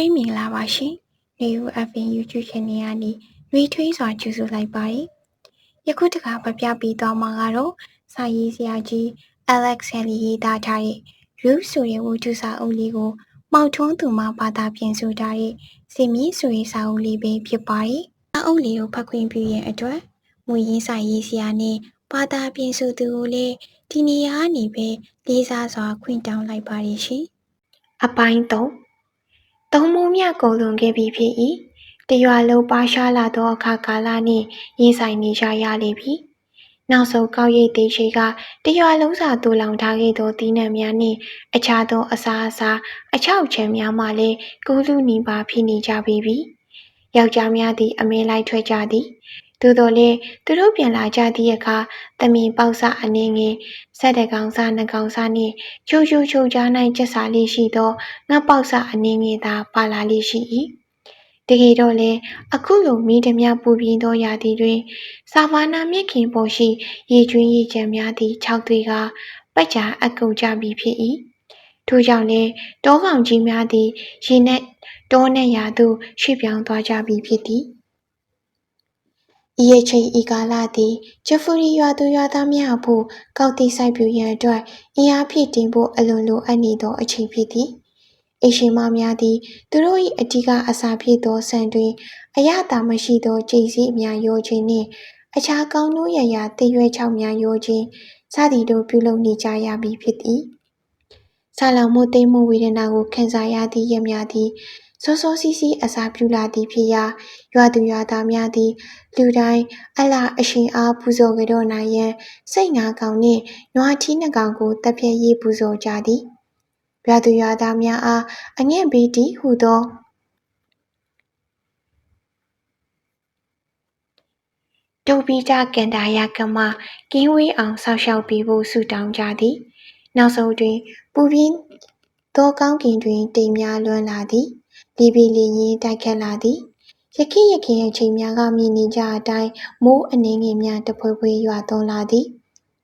ထွေးမင်္ဂလာပါရှင်။ New FM YouTube Channel ကနေနှွေထွေးစွာကြိုဆိုလိုက်ပါတယ်။ယခုတခါပြပြပေးသွားမှာကတော့စာရေးဆရာကြီး Alex Haley ရေးသားထားတဲ့ Roof ဆိုတဲ့ဝတ္ထုစာအုပ်လေးကိုမောက်ထွန်းသူမှဘာသာပြန်ဆိုထားတဲ့စင်မီဆိုတဲ့စာအုပ်လေးပဲဖြစ်ပါတယ်။စာအုပ်လေးကိုဖတ်ခွင့်ပြုရဲ့အတွက်မူရင်းစာရေးဆရာနဲ့ဘာသာပြန်ဆိုသူကိုလည်းဒီနေရာကနေပဲလေးစားစွာခွင့်တောင်းလိုက်ပါတယ်ရှင်။အပိုင်း3 သုံးမိုးမြကုန်လွန်ခဲ့ပြီဖြစ်၏တရွာလုံးပါရှားလာသောအခါကာလနှင့်ရင်ဆိုင်နေကြရလေပြီနောက်ဆုံးကောက်ရိတ်သေးရှိကတရွာလုံးစာတူလောင်ထားခဲ့သောတီးနှံများနှင့်အခြားသောအစားအစာအချောက်ချံများမှလည်းကူးလူနီးပါဖြစ်နေကြပြီပြီယောက်ျားများသည်အမဲလိုက်ထွက်ကြသည် သို့တော်လည်းသူတို့ပြန်လာကြသည့်အခါသမင်ပေါက်စအနှင်းငယ်ဆက်တကောင်စားနှကောင်စားနှင့်ချိုချိုချိုကြား၌ကျက်စာလေးရှိသောငှက်ပေါက်စအနှင်းငယ်သာပါလာလေးရှိ၏တကယ်တော့လေအခုလိုမိဓမြပူပြင်းသောရာသီတွင်ဆာဗာနာမြစ်ခင်ပေါ်ရှိရေကျွင်းရေချမ်းများသည့်ခြောက်တွေကပတ်ချာအကုတ်ကြပြီဖြစ်၏ထို့ကြောင့်လည်းတောကောင်ကြီးများသည်ရေနက်တောနှင့်ရာသို့ရွှေ့ပြောင်းသွားကြပြီဖြစ်သည် ဤအချိန်ဤကာလသည်ဂျဖူရီရွာသူရွာသားများအဖို့ကောက်တီစိုက်ပျိုးရန်အတွက်အင်အားဖြည့်တင်ဖို့အလွန်လိုအပ်နေသောအချိန်ဖြစ်သည်အိရှင်မများသည်သူတို့၏အဓိကအစာဖြစ်သောဆန်တွင်အရသာမရှိသောကြိတ်စီးအများရောခြင်းနှင့်အခြားကောင်းနိုးရရာတရွဲချောက်များရောခြင်းစသည်တို့ပြုလုပ်နေကြရပြီဖြစ်သည် ဆာလောင်မှုသိမ့်မှုဝေဒနာကိုခံစားရသည့်ရများသည်စောစောစီးစီးအစာပြုလာသည်ဖြစ်ရာရွာသူရွာသားများသည်လူတိုင်းအလားအရှင်အားပူဇော်ကြတော့နိုင်ရန်စိတ်ငါကောင်နှင့်နွားထီးနှကောင်ကိုတပ်ဖြတ်ရေးပူဇော်ကြသည်ရွာသူရွာသားများအားအငဲ့ဘေးတီဟုသောဒုပိတကန္တာယကမကင်းဝေးအောင်ဆောက်ရှောက်ပေးဖို့ဆုတောင်းကြသည် နောက်ဆုံးတွင် ပူပြင်းသောကောင်းကင်တွင် တိမ်များလွှမ်းလာသည်လီပီလီရင်တိုက်ခတ်လာသည်ရခိရခင်အချိန်များကမြင်နေကြအတိုင်းမိုးအနေငယ်များတဖွဲဖွဲရွာသွန်းလာသည်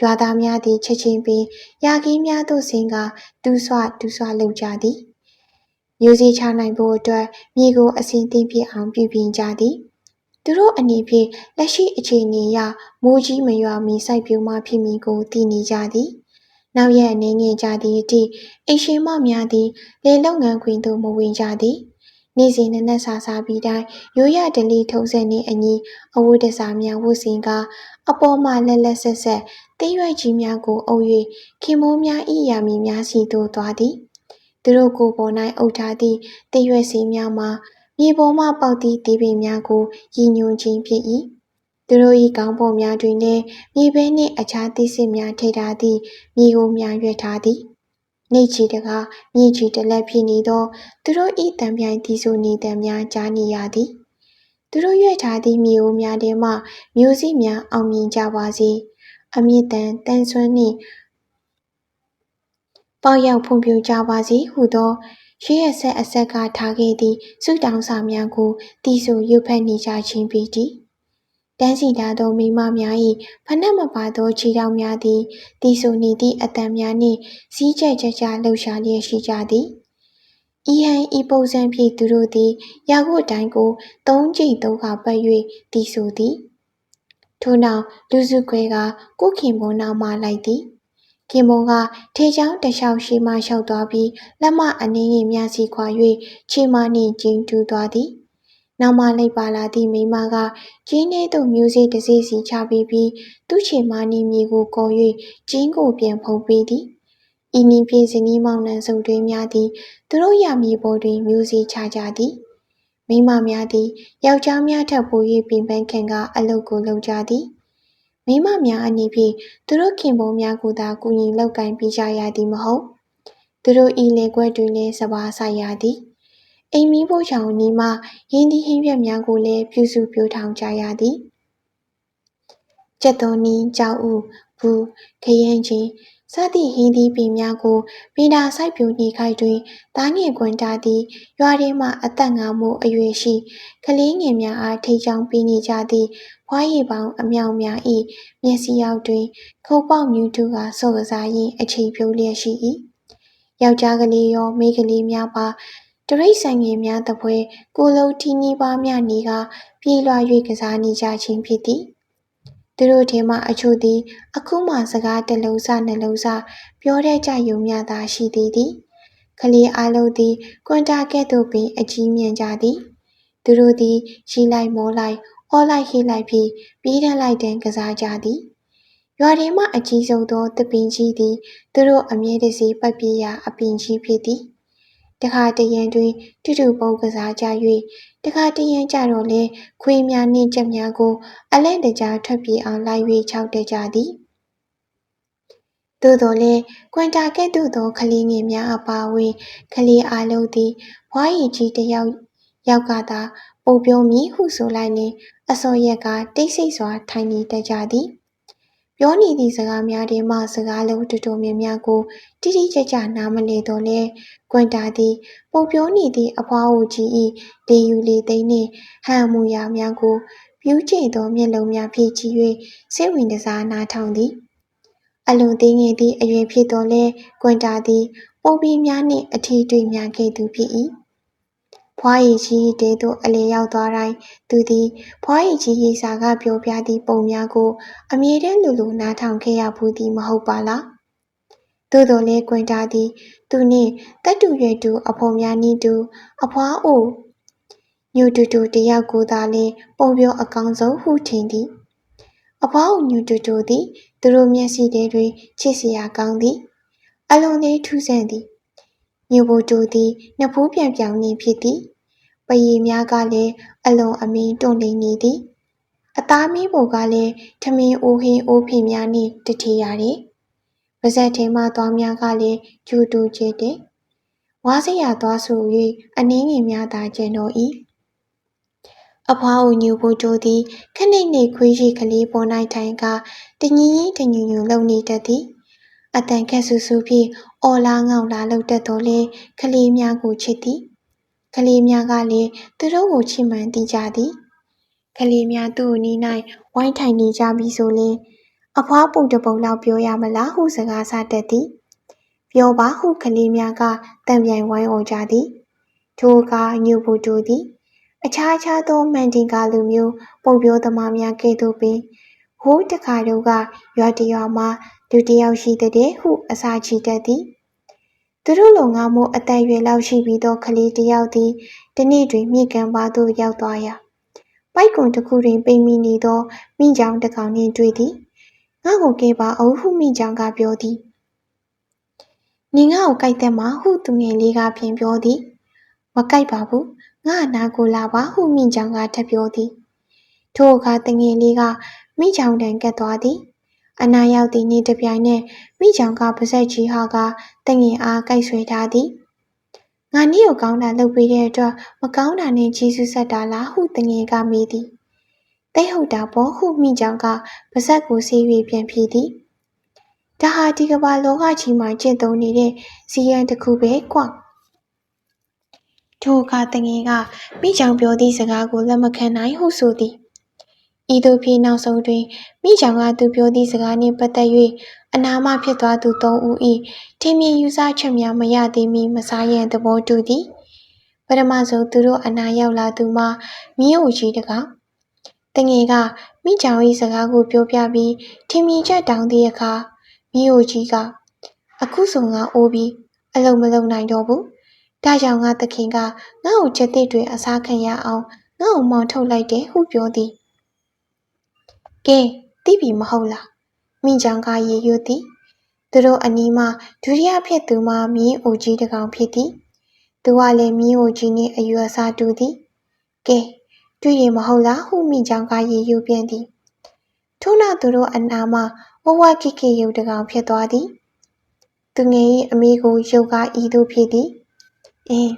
ရွာသားများသည်ချက်ချင်းပင်ရာကင်းများသို့ဆင်းကတူးဆွတူးဆွလှုပ်ကြသည်မျိုးစေ့ချနိုင်ဖို့အတွက်မြေကိုအစဉ်သင့်ဖြစ်အောင်ပြုပြင်ကြသည်သူတို့အနေဖြင့်လက်ရှိအခြေအနေအရမိုးကြီးမရွာမီစိုက်ပျိုးမှဖြစ်မည်ကိုသိနေကြသည် နောက်ရက်အနေငယ်ကြသည့်အထိအိမ်ရှင်မများသည်လေလုပ်ငန်းခွင်သို့မဝင်ကြသည်နေ့စဉ်နက်နက်စာစားပြီးတိုင်းရိုးရဒလီထုံးစံနှင့်အညီအဝတ်တစားများဝတ်ဆင်ကအပေါ်မှလက်လက်ဆက်ဆက်တင်းရွက်ကြီးများကိုအုပ်၍ခင်မိုးများဤရာမီများစီသို့သွားသည်သူတို့ကိုယ်ပေါ်၌အုပ်ထားသည့်တင်းရွက်စီများမှာမြေပေါ်မှပေါက်သည့်တီးပင်များကိုရည်ညွှန်းခြင်းဖြစ်၏ သူတို့၏ကောင်းပေါ်များတွင်လည်းမြေပဲနှင့်အခြားသစ်စစ်များထိထားသည့်မြေကိုများရွက်ထားသည်နေချီတကားမြေချီတလက်ဖြစ်နေသော သူတို့ဤတံပြိုင်တီဆိုနေတံများကြားနေရသည်သူတို့ရွက်ထားသည့်မြေအိုးများထဲမှမျိုးစိများအောင်မြင်ကြပါစေအမြင့်တန်တန်ဆွမ်းနှင့်ပေါရောက်ဖွံ့ဖြိုးကြပါစေဟုသောရှေးရဆက်အဆက်ကထားခဲ့သည့်ဆုတောင်းစာများကိုတီဆိုရွတ်ဖတ်နေကြခြင်းပေတည် တန်းစီလာသောမိမများ၏ဖနက်မပါသောခြေထောက်များသည်တီဆိုနေသည့်အတန်များနှင့်စီးကျက်ကြကြလှုပ်ရှားလျက်ရှိကြသည်ဤဟန်ဤပုံစံဖြင့်သူတို့သည်ရာခုအတိုင်းကိုသုံးကြိမ်သုံးခါပတ်၍တီဆိုသည်ထို့နောက်လူစုခွဲကကိုခင်ဘုံနောက်မှလိုက်သည်ခင်မုံကထေချောင်းတလျှောက်ရှိမှလျှောက်သွားပြီးလက်မအနှင်းရင်များစီခွာ၍ခြေမနှင့်ကျင်းတူးသွားသည် နောက်မှလိုက်ပါလာသည့်မိမကကျင်းထဲသို့မျိုးစေ့တစ်စေ့စီချပေးပြီးသူ့ခြေမနှင့်မြေကိုကော်၍ကျင်းကိုပြန်ဖုံးပေးသည်ဤနည်းဖြင့်ဇနီးမောင်နှံစုံတွင်များသည်သူတို့ရမြေပေါ်တွင်မျိုးစေ့ချကြသည်မိမများသည်ယောက်ျားများထပ်ပို၍ပင်ပန်းခံကအလုတ်ကိုလုပ်ကြသည်မိမများအနေဖြင့်သူတို့ခင်ပွန်းများကိုသာကူညီလောက်ကင်ပေးကြရသည်မဟုတ်သူတို့ဤလေခွက်တွင်လည်းစပါးဆိုင်ရသည် အိမ်မီးဖို့ချောင်နီးမှရင်းသီးဟင်းရွက်များကိုလည်းပြုစုပြောထောင်ကြရသည်ကျက်သွန်နီကြောက်ဥဘူးခရမ်းချင်းစသည့်ဟင်းသီးပင်များကိုပင်သာစိုက်ပျိုးနေခိုက်တွင်သားနှင့်ခွင်တာသည်ရွာထဲမှအသက်ငါမှုအရွယ်ရှိကလေးငယ်များအားထိချောင်းပေးနေကြသည့်ဖွားရည်ပေါင်းအမြောက်များ၏မျက်စိအောက်တွင် ခုတ်ပေါက်မြူးတူကဆော့ကစားရင်းအချိန်ဖြုံးလျက်ရှိ၏ယောက်ျားကလေးရောမိန်းကလေးများပါ တရိတ်ဆန်ငယ်များတပွဲကိုလုံးထီနီးပါးများနေကပြေးလွှာ၍ကစားနေကြခြင်းဖြစ်သည်သူတို့ထဲမှအချို့သည် အခုမှစကားတစ်လုံးစနှလုံးစပြောတတ်ကြယုံမျှသာရှိသေးသည်ကလေးအလုံးသည်ကွန်တာကဲ့သို့ပင်အကြီးမြင့်ကြသည်သူတို့သည်ရှိလိုက်မောလိုက်အော်လိုက်ဟိလိုက်ဖြင့်ပြေးထလိုက်တန်းကစားကြသည်ရွာထဲမှအကြီးဆုံးသောတပင်ကြီးသည်သူတို့အမြဲတစေပတ်ပြေးရာအပင်ကြီးဖြစ်သည် တခါတရံတွင်တူတူပုံကစားကြ၍တခါတရံကြတော့လဲခွေးများနှင့်ကြက်များကို အလဲ့တကြားထွက်ပြေးအောင်လိုက်၍ခြောက်တတ်ကြသည်သို့တော်လည်းကွန်တာကဲ့သို့သောကလေးငယ်များအပါအဝင်ကလေးအလုံးသည်ဘွားရည်ကြီးတစ်ယောက်ယောက်ကသာပုံပြောမည်ဟုဆိုလိုက်လျှင်အစောရက်ကတိတ်ဆိတ်စွာထိုင်နေတတ်ကြသည် ပြောနေသည့်စကားများထဲမှစကားလုံးတော်တော်များများကိုတိတိကျကျနားမလည်တော့လဲကွန်တာသည်ပုံပြောနေသည့်အဖွားအိုကြီး၏လေယူလေသိမ်းနှင့်ဟန်မူရာများကိုပြူးကျသောမျက်လုံးများဖြည့်ကြည့်၍စိတ်ဝင်တစားနားထောင်သည်အလွန်သေးငယ်သည့်အရွယ်ဖြစ်တော်လဲကွန်တာသည်ပုံပြီးများနှင့်အထီးတွေ့များခဲ့သူဖြစ်၏ ဖွားရည်ကြီးတဲသို့အလေရောက်သွားတိုင်းသူသည်ဖွားရည်ကြီးရိစာကပြောပြသည့်ပုံများကို အမြဲတမ်းလိုလိုနားထောင်ခဲ့ရဘူးသည်မဟုတ်ပါလားသို့တော်လည်းကွင်တာသည် သူနှင့်တက်တူရွယ်တူအဖော်များနည်းတူအဖွားအိုညူတူတူတယောက်ကိုသာလျှင်ပုံပြောအကောင်းဆုံးဟုထင်သည်အဖွားအိုညူတူတူသည် သူတို့မျက်စိထဲတွင်ချစ်စရာကောင်းသည်အလွန်လေးထူးဆန်းသည် ညူဘူတူသည်နှစ်ဖူးပြန်ပြောင်းနေဖြစ်သည်ပရီများကလည်းအလွန်အမင်းတွန့်လိမ့်နေသည်အသားမီးပုံကလည်းထမင်းအိုးဟင်းအိုးဖင်များနှင့်တထေရတယ်ပါဇက်ထဲမှသွားများကလည်းကျူတူကျစ်တယ်ဝါစရာသွားဆို၍အနှင်းငယ်များသာကျန်တော်၏အဖွားအိုညူဘူတူသည်ခဏိနေခွေးရှိကလေးပေါ်၌ထိုင်ကတညီကြီးတညူညူလုံနေတတ်သည် အတန်ခက်ဆူဆူဖြင့်အော်လားငေါလားလှုပ်တတ်တော်လဲကလေးများကိုချစ်သည်ကလေးများကလည်းသူတို့ကိုချစ်မှန်သိကြသည်ကလေးများသူ့အနီး၌ဝိုင်းထိုင်နေကြပြီဆိုလျှင်အဖွားပုံတပုံလောက်ပြောရမလားဟုစကားဆတတ်သည်ပြောပါဟုကလေးများကတံပြိုင်ဝိုင်းအော်ကြသည်ထိုအခါညူဘူတူသည် အခြားခြားသောမန်တင်ကာလူမျိုးပုံပြောသမားများကဲ့သို့ပင်ဟိုးတခါတော့ကရွာတရွာမှာ လူတယောက်ရှိတဲ့ဟုအစာချီတတ်သည်သူတို့လုံငါမို့အသက်ရွယ်လောက်ရှိပြီးသောကလေးတယောက်သည်တနေ့တွင်မြေကမ်းပါသို့ရောက်သွားရာပိုက်ကွန်တစ်ခုတွင်ပိတ်မိနေသောမိချောင်တစ်ကောင်နှင့်တွေ့သည်ငါ့ကိုကဲပါအောင်ဟုမိချောင်ကပြောသည်နင်ငါ့ကိုကြိုက်တဲ့မှာဟုသူငယ်လေးကပြန်ပြောသည်မကြိုက်ပါဘူးငါနာကိုလာပါဟုမိချောင်ကထပ်ပြောသည်ထိုအခါတငယ်လေးကမိချောင်တန်ကတ်သွားသည် အနာရောက်သည်နှင့်တပြိုင်နက်မိချောင်ကပါဇက်ကြီးဟာကတငင်အားကိုက်ဆွဲထားသည်ငါနည်းကိုကောင်းတာလုပ်ပေးတဲ့အတွက်မကောင်းတာနဲ့ကြီးစုဆက်တာလားဟုတငင်ကမေးသည်တိတ်ဟုတ်တာပေါ့ဟုမိချောင်ကပါဇက်ကိုဆေး၍ပြန်ဖြေသည်ဒါဟာဒီကမ္ဘာလောကကြီးမှာကျင့်သုံးနေတဲ့စီရန်တစ်ခုပဲကွထိုအခါတငယ်ကမိချောင်ပြောသည့်စကားကိုလက်မခံနိုင်ဟုဆိုသည် ဤသို့ဖြင့်နောက်ဆုံးတွင်မိချောင်ကသူပြောသည့်စကားနှင့်ပတ်သက်၍အနာမဖြစ်သွားသူသုံးဦး၏ထင်မြင်ယူဆချက်များမရသေးမီမစားရန်သဘောတူသည်ပထမဆုံးသူတို့အနာရောက်လာသူမှာမြင်းအိုကြီးတကောင်တငယ်ကမိချောင်၏စကားကိုပြောပြပြီးထင်မြင်ချက်တောင်းသည့်အခါမြင်းအိုကြီးကအခုဆိုငါအိုးပြီးအလုံးမလုံးနိုင်တော့ဘူးဒါကြောင့်ငါသခင်ကငါ့ကိုချက်သစ်တွေအစားခံရအောင်ငါ့ကိုမောင်ထုတ်လိုက်တယ်ဟုပြောသည် ကဲသိပြီမဟုတ်လားမိချောင်ကရေရွတ်သည်သူတို့အနီးမှဒုတိယဖြစ်သူမှာမြင်းအိုကြီးတကောင်ဖြစ်သည်သူကလည်းမြင်းအိုကြီးနှင့်အယူအဆတူသည်ကဲတွေ့ရင်မဟုတ်လားဟုမိချောင်ကရေရွတ်ပြန်သည်ထို့နောက်သူတို့အနားမှဝဝခိခိရုပ်တကောင်ဖြစ်သွားသည်သူငယ်၏အမေကိုရုပ်ကဤသို့ဖြစ်သည်အင်း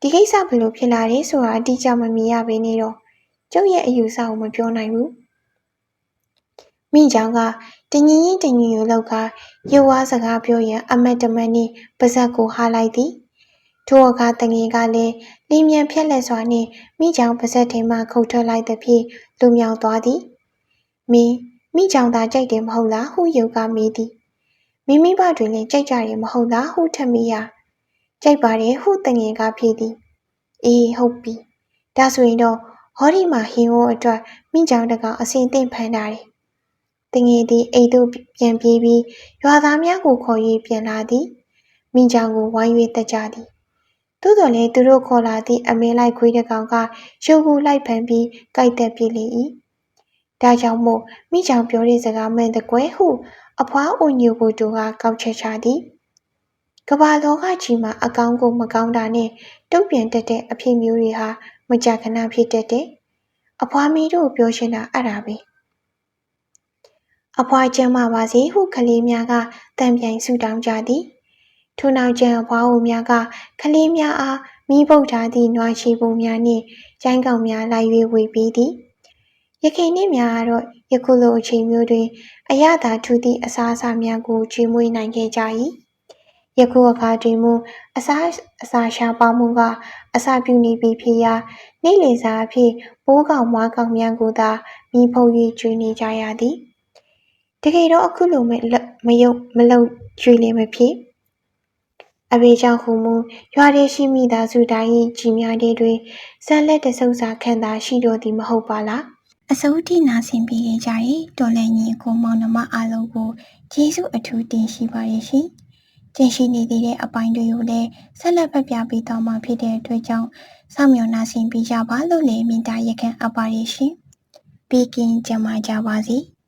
ဒီကိစ္စဘလို့ဖြစ်လာတယ်ဆိုတာအတိအကျမမြင်ရဘဲနေတော့ကျုပ်ရဲ့အယူဆကိုမပြောနိုင်ဘူး မိချောင်ကတညီရင်တညီညွတ်လောက်ကရုပ်ဝါးစကားပြောရန်အမတ်တမတ်နှင့်ပါဇက်ကိုဟားလိုက်သည်ထိုအခါတငယ်ကလည်းလင်းမြန်ဖြက်လက်စွာနှင့်မိချောင်ပါဇက်ထဲမှခုတ်ထွက်လိုက်သဖြင့်လူမြောက်သွားသည်မင်းမိချောင်သာကြိုက်တယ်မဟုတ်လားဟုယုတ်ကမေးသည်မိမိဘတွင်လည်းကြိုက်ကြတယ်မဟုတ်လားဟုထပ်မိရကြိုက်ပါတယ်ဟုတငယ်ကဖြေသည်အေးဟုတ်ပြီဒါဆိုရင်တော့ဟောဒီမှာဟင်းဟိုးအတွက်မိကြောင်တကောင်အစင်သင့်ဖန်ထားတယ် တငယ်သည်အိမ်သို့ပြန်ပြေးပြီးရွာသားများကိုခေါ်၍ပြန်လာသည်မိကြောင်ကိုဝိုင်း၍တက်ကြသည်သို့တော်လည်းသူတို့ခေါ်လာသည့်အမဲလိုက်ခွေးတစ်ကောင်ကရုပ်ကူလိုက်ဖန်ပြီးကြိုက်တက်ပြေးလေ၏ဒါကြောင့်မို့မိကြောင်ပြောတဲ့စကားမှန်တကွယ်ဟု အဖွားအိုညိုကိုတူကကောက်ချက်ချသည်ကမ္ဘာလောကကြီးမှာအကောင်းကိုမကောင်းတာနဲ့တုံ့ပြန်တတ်တဲ့အဖြစ်မျိုးတွေဟာမကြာခဏဖြစ်တတ်တယ်။အဖွားမီတို့ပြောချင်တာအဲ့ဒါပဲ။ အဖွားကျမ်းမာပါစေဟုကလေးများကတံပြိုင်ဆုတောင်းကြသည်။ထို့နောက်ကျန်အဖွားအိုများကကလေးများအားမိပုတ်ထားသည့်နွားချီပုံများနှင့်ရိုင်းကောင်များလိုက်၍ဝေပြီးသည်။ရခိုင်နှင့်များကတော့ယခုလိုအချိန်မျိုးတွင် အရသာထူးသည့်အစားအစာများကိုကျွေးမွေးနိုင်ခဲ့ကြ၏။ယခုအခါတွင်မူအစားအစာရှားပါမှုကအစပြုနေပြီဖြစ်ရာနေ့လည်စာအဖြစ်ပိုးကောင်မွားကောင်များကိုသာမီးဖုံး၍ကျွေးနေကြရသည်။ တကယ်တော့အခုလိုမမယုံမလုံကျွေးလည်းမဖြစ်။အဘေကြောင့်ဟူမူရွာထဲရှိမိသားစုတိုင်း၏ကြီးများတဲ့တွင်ဇက်လက်တဆုပ်စာခံသာရှိတော်သည်မဟုတ်ပါလား။အစိုးထိနာဆင်ပေးကြတဲ့တော်လည်းညီကိုမောင်နှမအားလုံးကိုကျေးဇူးအထူးတင်ရှိပါရဲ့ရှင်။ကျင်ရှိနေသေးတဲ့အပိုင်းတွေကိုလည်းဆက်လက်ဖတ်ပြပေးသွားမှာဖြစ်တဲ့အတွက်ကြောင့်စောင့်မျှော်နှားဆင်ပေးကြပါလို့လည်းမြင်တာရက်ခံအပ်ပါရရှင်။ပြီးကင်းကြမှာကြပါစေ။